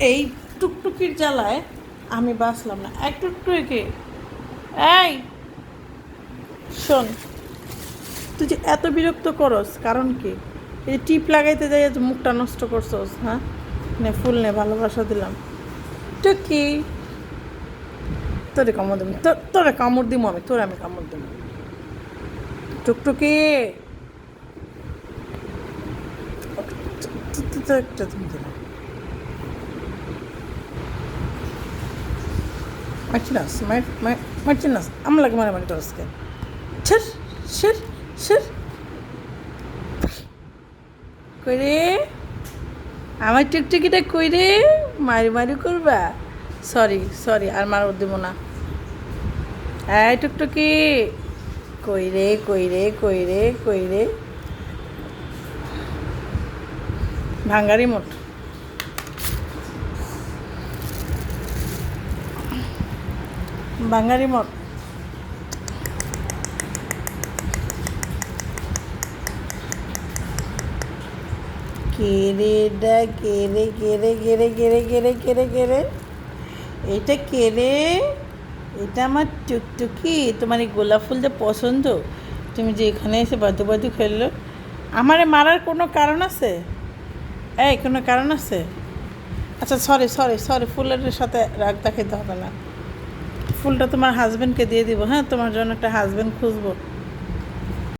এই টুকটুকির জ্বালায় আমি বাঁচলাম না এক টুকটুকি এই শোন তুই যে এত বিরক্ত করস কারণ কি এই টিপ লাগাইতে যাই মুখটা নষ্ট করছস হ্যাঁ নে ফুল নে ভালোবাসা দিলাম টুকি তোরে কামড় দিব তোর কামড় দিব আমি তোরে আমি কামড় দিব টুকটুকি একটা তুমি দিলাম মারছিলাস মারছিলাস আমলাকে মারামারি করস কে ছের ছের ছের কই রে আমার টুকটুকিটা কই রে মারি মারি করবা। সরি সরি আর মার দেবো না। এই টুকটুকি। কই রে কই রে কই রে ভাঙ্গারি মোট। বাঙালি মঠ কেরে ডা, কেরে কেরে কেরে কেরে কেরে কেরে কেরে। এটা কেরে? এটা আমার টুকটুকি। তোমার এই গোলাপ ফুল যে পছন্দ, তুমি যে এখানে এসে বাদু বাদু খেললো, আমারে মারার কোনো কারণ আছে? এই, কোনো কারণ আছে? আচ্ছা সরি সরি সরি ফুলের সাথে রাগ দেখাইতে হবে না। ফুলটা তোমার হাজবেন্ডকে দিয়ে দিব হ্যাঁ? তোমার জন্য একটা হাজবেন্ড খুঁজবো।